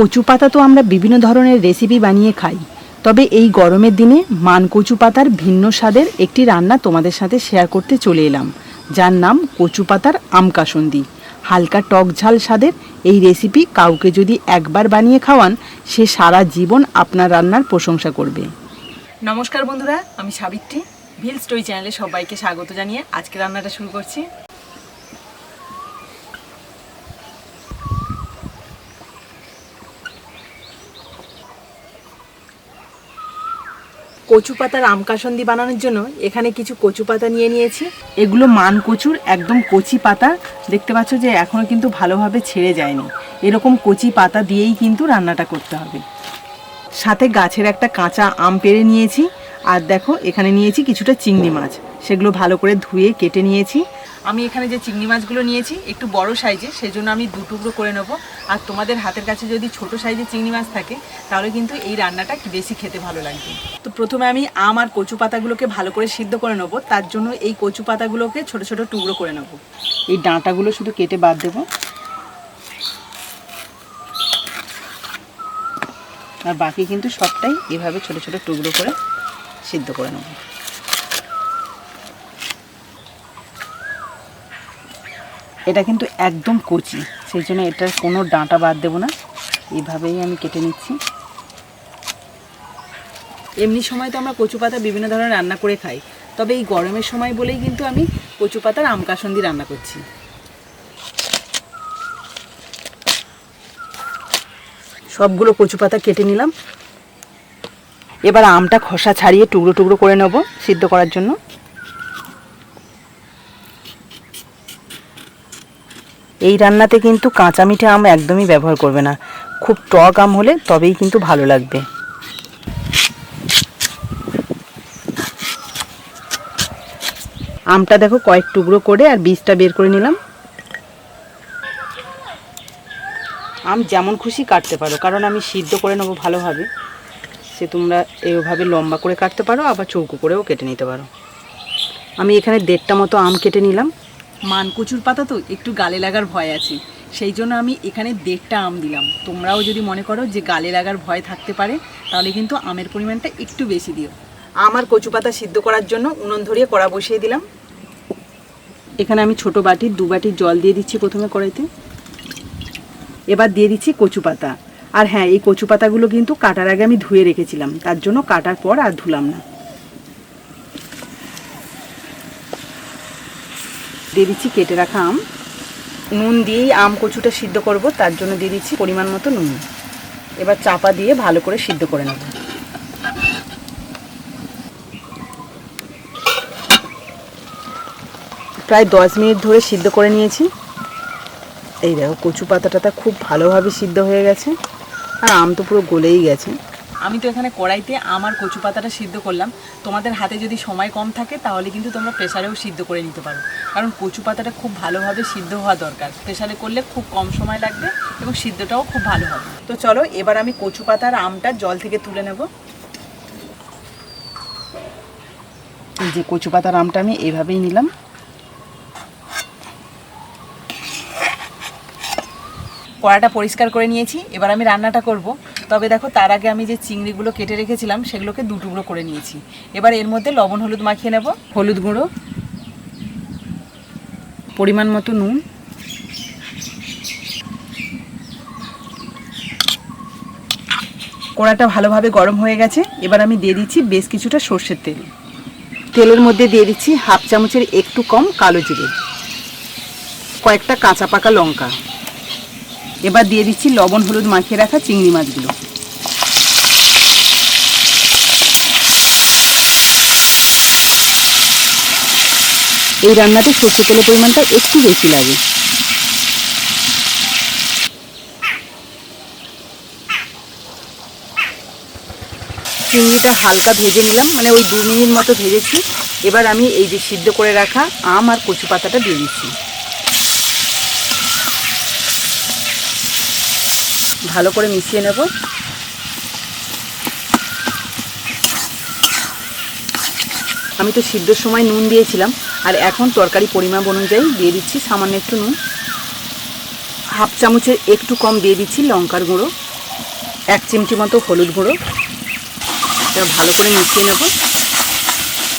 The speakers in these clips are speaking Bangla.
কচু পাতা তো আমরা বিভিন্ন ধরনের রেসিপি বানিয়ে খাই। তবে এই গরমের দিনে মান কচু পাতার ভিন্ন স্বাদের একটি রান্না তোমাদের সাথে শেয়ার করতে চলে এলাম, যার নাম কচু পাতার আমকাসন্দি হালকা টক ঝাল স্বাদের এই রেসিপি কাউকে যদি একবার বানিয়ে খাওয়ান, সে সারা জীবন আপনার রান্নার প্রশংসা করবে। নমস্কার বন্ধুরা, আমি সাবিত্রী। ভিল স্টোরি চ্যানেলে সবাইকে স্বাগত জানিয়ে আজকে রান্নাটা শুরু করছি। কচু পাতার আমকাসন্দি বানানোর জন্য এখানে কিছু কচু পাতা নিয়ে নিয়েছি। এগুলো মান কচুর একদম কচি পাতা। দেখতে পাচ্ছ যে এখনও কিন্তু ভালোভাবে ছেড়ে যায়নি। এরকম কচি পাতা দিয়েই কিন্তু রান্নাটা করতে হবে। সাথে গাছের একটা কাঁচা আম পেড়ে নিয়েছি। আর দেখো, এখানে নিয়েছি কিছুটা চিংড়ি মাছ। সেগুলো ভালো করে ধুয়ে কেটে নিয়েছি। আমি এখানে যে চিংড়ি মাছগুলো নিয়েছি, একটু বড় সাইজে সেই জন্য আমি দু টুকরো করে নেব। আর তোমাদের হাতের কাছে যদি ছোট সাইজের চিংড়ি মাছ থাকে, তাহলে কিন্তু এই রান্নাটা বেশি খেতে ভালো লাগবে। তো প্রথমে আমি আম আর কচু পাতাগুলোকে ভালো করে সিদ্ধ করে নেব। তার জন্য এই কচু পাতাগুলোকে ছোট ছোট টুকরো করে নেব। এই ডাঁটাগুলো শুধু কেটে বাদ দেবো। আর বাকি কিন্তু সবটাই এভাবে ছোট ছোট টুকরো করে সিদ্ধ করে নেব। এটা কিন্তু একদম কচি, সেই জন্য এটার কোনো ডাঁটা বাদ দেবো না। এভাবেই আমি কেটে নিচ্ছি। এমনি সময় তো আমরা কচু পাতা বিভিন্ন ধরনের রান্না করে খাই, তবে এই গরমের সময় বলেই কিন্তু আমি কচু পাতার আমকাসন্দি রান্না করছি। সবগুলো কচু পাতা কেটে নিলাম। এবার আমটা খোসা ছাড়িয়ে টুকরো টুকরো করে নেব সিদ্ধ করার জন্য। এই রান্নাতে কিন্তু কাঁচা মিঠে আম একদমই ব্যবহার করবে না। খুব টক আম হলে তবেই কিন্তু ভালো লাগবে। আমটা দেখো কয়েক টুকরো করে আর বীজটা বের করে নিলাম। আম যেমন খুশি কাটতে পারো। কারণ আমি সিদ্ধ করে নেব ভালোভাবে। সে তোমরা এইভাবে লম্বা করে কাটতে পারো আবার চৌকো করেও কেটে নিতে পারো। আমি এখানে দেড়টা মতো আম কেটে নিলাম। মানকচুর পাতা তো একটু গালে লাগার ভয় আছে। সেই জন্য আমি এখানে দেড়টা আম দিলাম। তোমরাও যদি মনে করো যে গালে লাগার ভয় থাকতে পারে তাহলে কিন্তু আমের পরিমাণটা একটু বেশি দিও। আমার কচু পাতা সিদ্ধ করার জন্য উনুন ধরিয়ে কড়া বসিয়ে দিলাম। এখানে আমি ছোট বাটির দু বাটির জল দিয়ে দিচ্ছি প্রথমে কড়াইতে। এবার দিয়ে দিচ্ছি কচু পাতা। আর হ্যাঁ এই কচু পাতাগুলো কিন্তু কাটার আগে আমি ধুয়ে রেখেছিলাম, তার জন্য কাটার পর আর ধুলাম না। দিয়ে দিচ্ছি কেটে রাখা আম। নুন দিয়েই আম কচুটা সিদ্ধ করব, তার জন্য দিয়ে দিচ্ছি পরিমাণ মতো নুন। এবার চাপা দিয়ে ভালো করে সিদ্ধ করে নেব। প্রায় দশ মিনিট ধরে সিদ্ধ করে নিয়েছি। এই দেখো, কচু পাতাটাতে খুব ভালোভাবে সিদ্ধ হয়ে গেছে। আর আম তো পুরো গলেই গেছে। আমি তো এখানে কড়াইতে আমার কচু পাতাটা সিদ্ধ করলাম। তোমাদের হাতে যদি সময় কম থাকে, তাহলে কিন্তু তোমরা প্রেশারেও সিদ্ধ করে নিতে পারো। কারণ কচু পাতাটা খুব ভালোভাবে সিদ্ধ হওয়া দরকার। প্রেশারে করলে খুব কম সময় লাগবে এবং সিদ্ধটাও খুব ভালো হবে। তো চলো, এবার আমি কচু পাতার আমটা জল থেকে তুলে নেব। যে কচু পাতার আমটা আমি এভাবেই নিলাম। কড়াটা পরিষ্কার করে নিয়েছি। এবার আমি রান্নাটা করব। তবে দেখো, তার আগে আমি যে চিংড়িগুলো কেটে রেখেছিলাম, সেগুলোকে দু টুকরো করে নিয়েছি। এবার এর মধ্যে লবণ, হলুদ মাখিয়ে নেব। হলুদ গুঁড়ো, পরিমাণ মতো নুন। কড়াটা ভালোভাবে গরম হয়ে গেছে। এবার আমি দিয়ে দিচ্ছি বেশ কিছুটা সর্ষের তেল। তেলের মধ্যে দিয়ে দিচ্ছি হাফ চামচের একটু কম কালো জিরে। কয়েকটা কাঁচা পাকা লঙ্কা। এবার দিয়ে দিচ্ছি লবণ, হলুদ মাখিয়ে রাখা চিংড়ি মাছগুলো। এই রান্নাতে সর্ষে তেলের পরিমাণটা একটু বেশি লাগে। চিংড়িটা হালকা ভেজে নিলাম মানে ওই দু মিনিট মতো ভেজেছি। এবার আমি এই যে সিদ্ধ করে রাখা আম আর কচু পাতাটা দিয়ে দিচ্ছি। ভালো করে মিশিয়ে নেব। আমি তো সিদ্ধর সময় নুন দিয়েছিলাম, আর এখন তরকারি পরিমাপ অনুযায়ী দিয়ে দিচ্ছি সামান্য একটু নুন। হাফ চামচের একটু কম দিয়ে দিচ্ছি লঙ্কার গুঁড়ো, এক চিমটি মতো হলুদ গুঁড়ো। এটা ভালো করে মিশিয়ে নেব।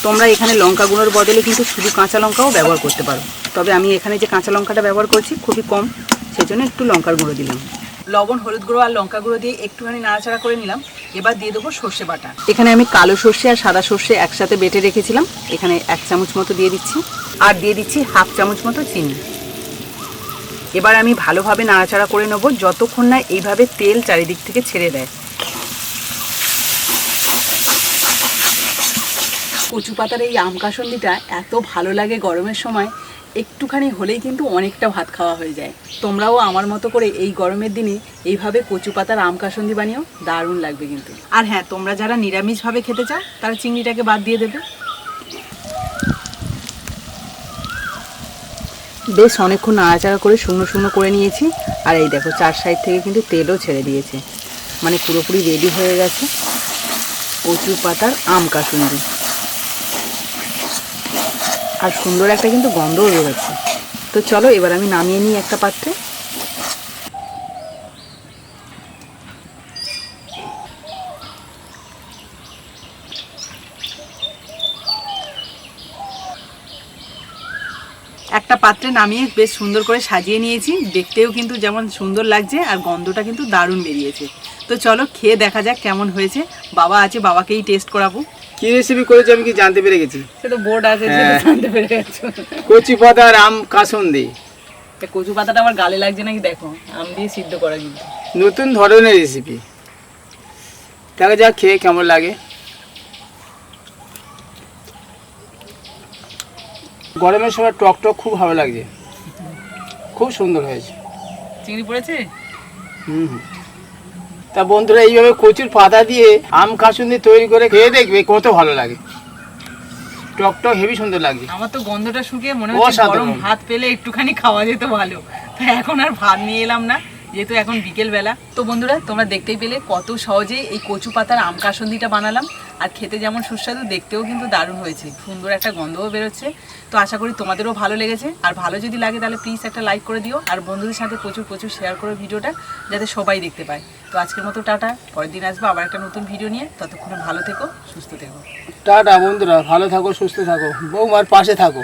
তোমরা এখানে লঙ্কা গুঁড়োর বদলে কিন্তু শুধু কাঁচা লঙ্কাও ব্যবহার করতে পারো। তবে আমি এখানে যে কাঁচা লঙ্কাটা ব্যবহার করছি, খুবই কম সেই জন্য একটু লঙ্কার গুঁড়ো দিলাম। লবণ, হলুদ গুঁড়ো আর লঙ্কা গুঁড়ো দিয়ে একটুখানি নাড়াচাড়া করে নিলাম। এবার দিয়ে দেবো সর্ষে বাটা। এখানে আমি কালো সর্ষে আর সাদা সর্ষে একসাথে বেটে রেখেছিলাম। এখানে এক চামচ মতো দিয়ে দিচ্ছি। আর দিয়ে দিচ্ছি হাফ চামচ মতো চিনি। এবার আমি ভালোভাবে নাড়াচাড়া করে নেব, যতক্ষণ না এইভাবে তেল চারিদিক থেকে ছেড়ে দেয়। কচু পাতার এই আম কাসন্দিটা এত ভালো লাগে গরমের সময়। একটুখানি হলেই কিন্তু অনেকটা ভাত খাওয়া হয়ে যায়। তোমরাও আমার মতো করে এই গরমের দিনে এইভাবে কচু পাতার আম কাসন্দি বানিয়েও দারুণ লাগবে কিন্তু। আর হ্যাঁ তোমরা যারা নিরামিষভাবে খেতে চাও, তারা চিংড়িটাকে বাদ দিয়ে দেবে। বেশ অনেকক্ষণ নাড়াচাড়া করে শুকনো শুকনো করে নিয়েছি। আর এই দেখো, চার সাইড থেকে কিন্তু তেলও ছেড়ে দিয়েছে। মানে পুরোপুরি রেডি হয়ে গেছে কচু পাতার আম কাসুন্দি। আর সুন্দর একটা কিন্তু গন্ধও বেরোচ্ছে। তো চলো, এবার আমি নামিয়ে নিই একটা পাত্রে। একটা পাত্রে নামিয়ে বেশ সুন্দর করে সাজিয়ে নিয়েছি। দেখতেও কিন্তু যেমন সুন্দর লাগছে আর গন্ধটা কিন্তু দারুণ বেরিয়েছে। তো চলো, খেয়ে দেখা যাক কেমন হয়েছে। বাবা আছে, বাবাকেই টেস্ট করাবো। কি রেসিপি করেছি আমি কি জানতে পেরে গেছি? সে তো বোর্ড আছে সে জানতে পেরে গেছো। কচি পাতা আর আম কাসন্দি। কচু পাতাটা আমার গালে লাগছে নাকি দেখো আম দিয়ে সিদ্ধ করা কিন্তু। নতুন ধরনের রেসিপি দেখা যাক খেয়ে কেমন লাগে। গরমের সময় টক টক খুব ভালো লাগছে। খুব সুন্দর হয়েছে। চিংড়ি পড়েছে? হুম হুম। তা বন্ধুরা এইভাবে কচুর পাতা দিয়ে আম কাসুন্দি তৈরি করে খেয়ে দেখবে কত ভালো লাগে। টক টক হেভি সুন্দর লাগছে আমার তো গন্ধটা শুকিয়ে মনে হচ্ছে গরম ভাত পেলে একটুখানি খাওয়া যেত ভালো। তো এখন আর ভাত নিয়ে এলাম না যেহেতু এখন বিকেল বেলা তো বন্ধুরা তোমরা দেখতেই পেলে কত সহজেই এই কচু পাতার আম কাসন্দিটা বানালাম। আর খেতে যেমন সুস্বাদু, দেখতেও কিন্তু দারুণ হয়েছে। সুন্দর একটা গন্ধও বেরোচ্ছে। তো আশা করি তোমাদেরও ভালো লেগেছে। আর ভালো যদি লাগে তাহলে প্লিজ একটা লাইক করে দিও। আর বন্ধুদের সাথে প্রচুর প্রচুর শেয়ার করো ভিডিওটা যাতে সবাই দেখতে পায়। তো আজকের মতো টাটা। পরের দিন আসব আবার একটা নতুন ভিডিও নিয়ে। ততক্ষণে ভালো থেকো, সুস্থ থেকো। টাটা বন্ধুরা, ভালো থাকো, সুস্থ থাকো। বৌমার পাশে থাকো।